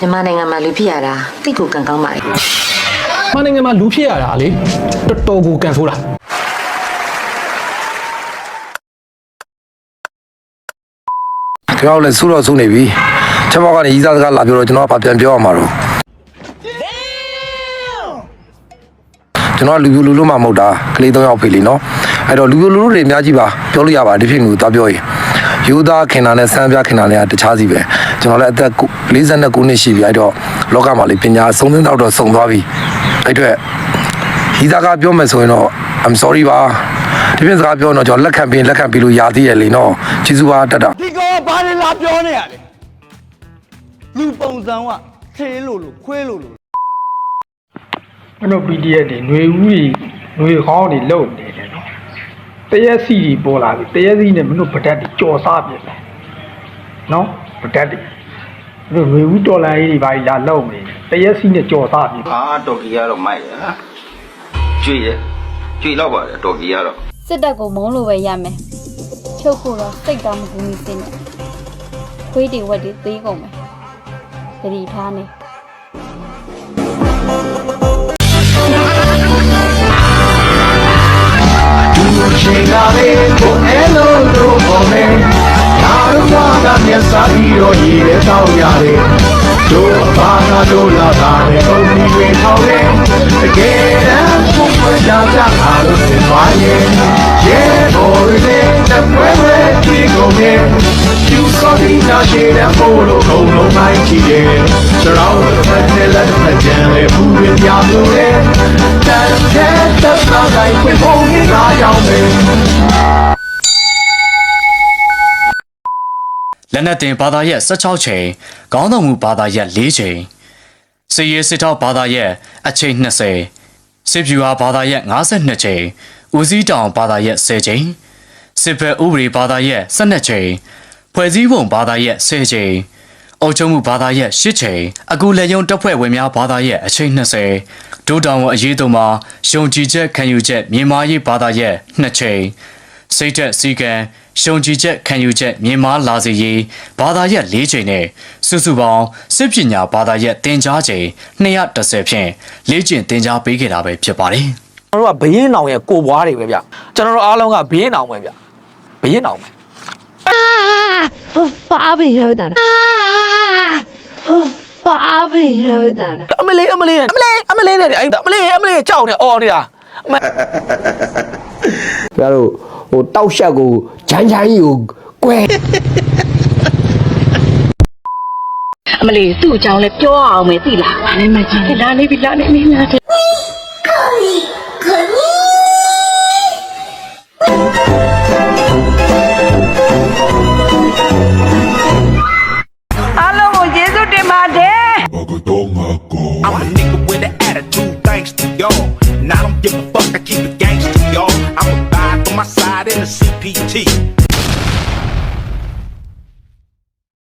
မြန်မာနိုင်ငံမှာလူဖြစ်ရတာတိတ်ကိုကံကောင်းပါလေမနိုင်ငံမှာလူဖြစ်ရတာလေတော်တော်ကိုကန်ဆိုးတာကျွန်တော်လည်းစူးတော့စူးနေပြီချက်ပေါက်ကနေရီးစားစကားလာပြောတော့ကျွန်တော်ကပြန်ပြောရမှာတော့ကျွန်တော်ကလူပြိုလူလူမှမဟုတ်တာကလေး၃ယောက်ဖေးလीနော်အဲ့တော့လူပြိုလူလူတွေအများကြီးပါပြောလို့ရပါဒီဖြစ်မျိုးသွားပြောရင် ယူသားခင်တာနဲ့ဆန်းပြခင်တာနဲ့တခြားစီပဲကျွန်တော်လည်းအသက်49နှစ်ရှိပြီအဲ့တော့လောကမှာလေပညာဆုံးသင်းတော့တော့စုံသွားပြီအဲ့အတွက်ရီးစားကပြောမယ်ဆိုရင်တော့ I'm sorry ပါဒီပြင်စကားပြောတော့ကျွန်တော်လက်ခံပြီးလက်ခံပြီးလို့ရသေးရဲ့လေနော်ကျေးဇူးပါတက်တာ ဒီကောင်ကဘာလဲလာပြောနေရလဲလူပုံစံကသေးလို့လို့ခွေးလို့လို့ ကျွန်တော် PDF တွေຫນွေဦးတွေຫນွေခေါင်းတွေလုံနေတယ်နော် တရက်စီတွေပေါ်လာပြီတရက်စီနဲ့မင်းတို့ဗဒတ်တွေကြော်စားပြတယ်နော်ဗဒတ်တွေမင်းတို့ຫນွေဦးတော်လိုင်းကြီးတွေဘာကြီးလာလုံနေတယ်တရက်စီနဲ့ကြော်စားပြတယ်အာတော်ကီကတော့မိုက်ရဟာကျွေးရကျွေးတော့ပါတယ်တော်ကီကတော့စစ်တပ်ကိုမုန်းလို့ပဲရမယ်ဖြုတ်ဖို့တော့စိတ်ကောင်းမကူညီစင်းနဲ့ခွေးတွေဝက်တွေသေးကုန်မယ်သတိထားနေချိန် စာပြီးတော့ရည်ရဲတောင်းရတယ်တို့ဘာသာတို့လာတာနဲ့ဘုံဒီတွေထောက်တယ်တကယ်တမ်းဘုံပွင့်ကြကြအားလို့သင်ပါရဲ့ရဲဘော်တွေတပွဲပွဲဒီကုန်ရဲ့ကျူစော်ဒီနာရှေးတဲ့ပို့လို့ဘုံလုံးတိုင်းချီတယ်ကျွန်တော်တို့ဖက်တဲ့လက်ဖက်ကြံလေဘူးရပြလို့လေတန်တဲ့သက်သာတိုင်းဝင်ဖို့ငါရောက်မယ် က်နက်တင်ဘာသာရက်16ချိန်ခေါင်းဆောင်မှုဘာသာရက်4ချိန်စည်ရစစ်ထောက်ဘာသာရက်အချိန်20စစ်ဖြူဟာဘာသာရက်52ချိန်ဦးစီးတောင်ဘာသာရက်10ချိန်စစ်ဘက်ဥပဒေဘာသာရက်12ချိန်ဖွဲ့စည်းပုံဘာသာရက်10ချိန်အုပ်ချုပ်မှုဘာသာရက်10ချိန်အခုလက်ယုံတပ်ဖွဲ့ဝင်များဘာသာရက်အချိန်20ဒိုးတောင်ဝအရေးသုံးမှာရှုံကြည်ချက်ခံယူချက်မြန်မာရေးဘာသာရက်2ချိန် စိတ်သက်စည်းကံရှုံကြည်ချက်ခံယူချက်မြင်မာလာစေရေးဘာသာရက်၄ချိန်နဲ့စုစုပေါင်းစစ်ပညာဘာသာရက်တင် जा ချိန်230ဖြင့်၄ကျင့်တင် जा ပေးခဲ့တာပဲဖြစ်ပါတယ်။ကျွန်တော်တို့ကဘရင်အောင်ရဲ့ကိုပွားတွေပဲဗျ။ကျွန်တော်တို့အားလုံးကဘရင်အောင်ပဲဗျ။ဘရင်အောင်ပဲ။ဘာဘီရောက်တာ။ဘာဘီရောက်တာ။အမလေးအမလေးအမလေးအမလေးနဲ့အမလေးအမလေးကြောက်နေအော်နေတာ။ အမဘုရားတို့ဟိုတောက်ရှက်ကိုဂျမ်းဂျမ်းကြီးကိုကွဲအမလေးသူ့အကြောင်းလဲပြောအောင်မယ်သိလား။နေမကြည့်လာနေပြီလာနေနေလာ in the CPT.